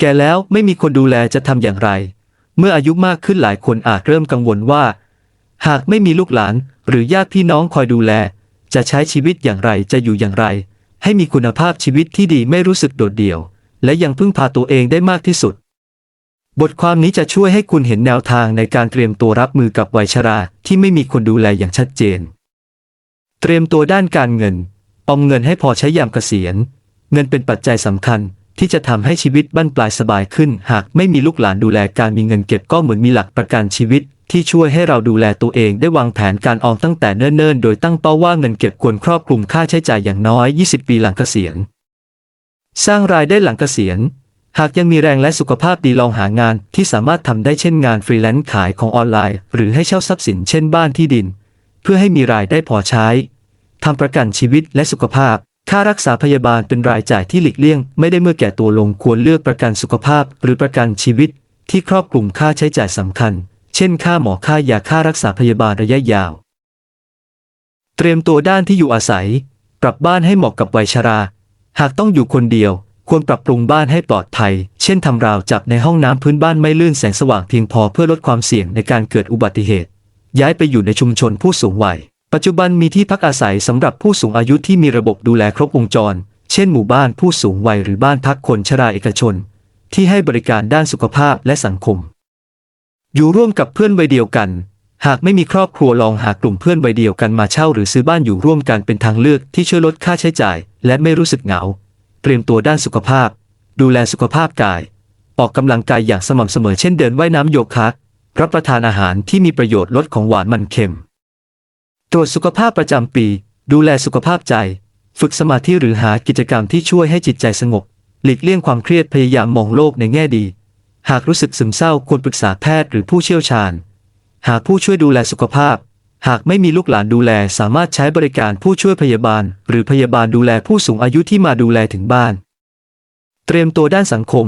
แก่แล้วไม่มีคนดูแลจะทำอย่างไร เมื่ออายุมากขึ้นหลายคนอาจเริ่มกังวลว่า หากไม่มีลูกหลานหรือญาติพี่น้องคอยดูแล จะใช้ชีวิตอย่างไรจะอยู่อย่างไร ให้มีคุณภาพชีวิตที่ดีไม่รู้สึกโดดเดี่ยว และยังพึ่งพาตัวเองได้มากที่สุด บทความนี้จะช่วยให้คุณเห็นแนวทางในการเตรียมตัวรับมือกับวัยชราที่ไม่มีคนดูแลอย่างชัดเจน เตรียมตัวด้านการเงินออมเงินให้พอใช้ยามเกษียณ เงินเป็นปัจจัยสำคัญ ที่จะทำให้ชีวิตบั้นปลายสบายขึ้น หากไม่มีลูกหลานดูแลการมีเงินเก็บก็เหมือนมีหลักประกันชีวิต ที่ช่วยให้เราดูแลตัวเองได้วางแผนการออมตั้งแต่เนิ่นๆ โดยตั้งเป้าว่าเงินเก็บควรครอบคลุมค่าใช้จ่ายอย่างน้อย 20 ปีหลังเกษียณ สร้างรายได้หลังเกษียณ หากยังมีแรงและสุขภาพดีลองหางานที่สามารถทำได้เช่นงานฟรีแลนซ์ขายของออนไลน์ หรือให้เช่าทรัพย์สินเช่นบ้านที่ดิน เพื่อให้มีรายได้พอใช้ทำประกันชีวิตและสุขภาพ ค่ารักษาพยาบาลเป็นรายจ่ายที่หลีกเลี่ยง ไม่ได้เมื่อแก่ตัวลงควรเลือกประกันสุขภาพ หรือประกันชีวิต ที่ครอบคลุมค่าใช้จ่ายสำคัญ เช่น ค่าหมอค่ายาค่ารักษาพยาบาลระยะยาว เตรียมตัวด้านที่อยู่อาศัย ปรับบ้านให้เหมาะกับวัยชรา หากต้องอยู่คนเดียว ควรปรับปรุงบ้านให้ปลอดภัย เช่นทำราวจับในห้องน้ำพื้นบ้านไม่ลื่นแสงสว่างเพียงพอเพื่อลดความเสี่ยงในการเกิดอุบัติเหตุ ย้ายไปอยู่ในชุมชนผู้สูงวัย ปัจจุบันมีที่พักอาศัยสำหรับผู้สูงอายุที่มีระบบดูแลครบวงจร เช่นหมู่บ้านผู้สูงวัยหรือบ้านพักคนชราเอกชน ที่ให้บริการด้านสุขภาพและสังคม อยู่ร่วมกับเพื่อนวัยเดียวกัน หากไม่มีครอบครัวลองหากลุ่มเพื่อนวัยเดียวกันมาเช่าหรือซื้อบ้านอยู่ร่วมกันเป็นทางเลือกที่ช่วยลดค่าใช้จ่าย และไม่รู้สึกเหงา เตรียมตัวด้านสุขภาพ ดูแลสุขภาพกาย ออกกำลังกายอย่างสม่ำเสมอเช่นเดินว่ายน้ำโยคะรับประทานอาหารที่มีประโยชน์ลดของหวานมันเค็ม ตรวจสุขภาพประจำปี ดูแลสุขภาพใจ ฝึกสมาธิหรือหากิจกรรมที่ช่วยให้จิตใจสงบ หลีกเลี่ยงความเครียดพยายามมองโลกในแง่ดี หากรู้สึกซึมเศร้าควรปรึกษาแพทย์หรือผู้เชี่ยวชาญ หากผู้ช่วยดูแลสุขภาพ หากไม่มีลูกหลานดูแลสามารถใช้บริการผู้ช่วยพยาบาล หรือพยาบาลดูแลผู้สูงอายุที่มาดูแลถึงบ้าน เตรียมตัวด้านสังคม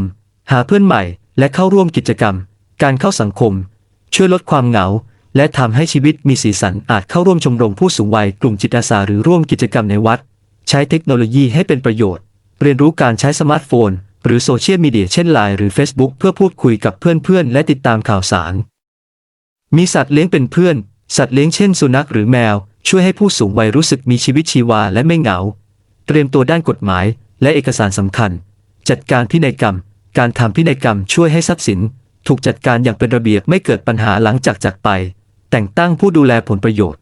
หาเพื่อนใหม่ และเข้าร่วมกิจกรรม การเข้าสังคม ช่วยลดความเหงา และทำให้ชีวิตมีสีสันอาจเข้าร่วมชมรมผู้สูงวัยกลุ่มจิตอาสาหรือร่วมกิจกรรมในวัด ใช้เทคโนโลยีให้เป็นประโยชน์ เรียนรู้การใช้สมาร์ทโฟน หรือโซเชียลมีเดียเช่นไลน์หรือ Facebook เพื่อพูดคุยกับเพื่อนๆ และติดตามข่าวสาร มีสัตว์เลี้ยงเป็นเพื่อน สัตว์เลี้ยงเช่นสุนัขหรือแมว ช่วยให้ผู้สูงวัยรู้สึกมีชีวิตชีวาและไม่เหงา เตรียมตัวด้านกฎหมาย และเอกสารสำคัญ จัดการพินัยกรรม การทำพินัยกรรมช่วยให้ทรัพย์สิน ถูกจัดการอย่างเป็นระเบียบไม่เกิดปัญหาหลังจากจากไป แต่งตั้งผู้ดูแลผลประโยชน์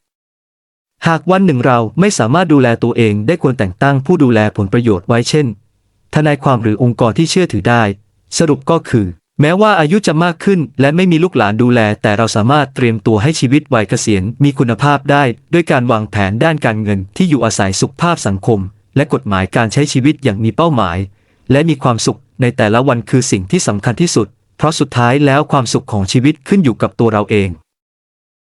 หากวันหนึ่งเราไม่สามารถดูแลตัวเองได้ควรแต่งตั้งผู้ดูแลผลประโยชน์ไว้เช่น ทนายความหรือองค์กรที่เชื่อถือได้ สรุปก็คือ แม้ว่าอายุจะมากขึ้นและไม่มีลูกหลานดูแล แต่เราสามารถเตรียมตัวให้ชีวิตวัยเกษียณมีคุณภาพได้ ด้วยการวางแผนด้านการเงินที่อยู่อาศัยสุขภาพสังคม และกฎหมายการใช้ชีวิตอย่างมีเป้าหมาย และมีความสุขในแต่ละวันคือสิ่งที่สำคัญที่สุด เพราะสุดท้ายแล้วความสุขของชีวิตขึ้นอยู่กับตัวเราเอง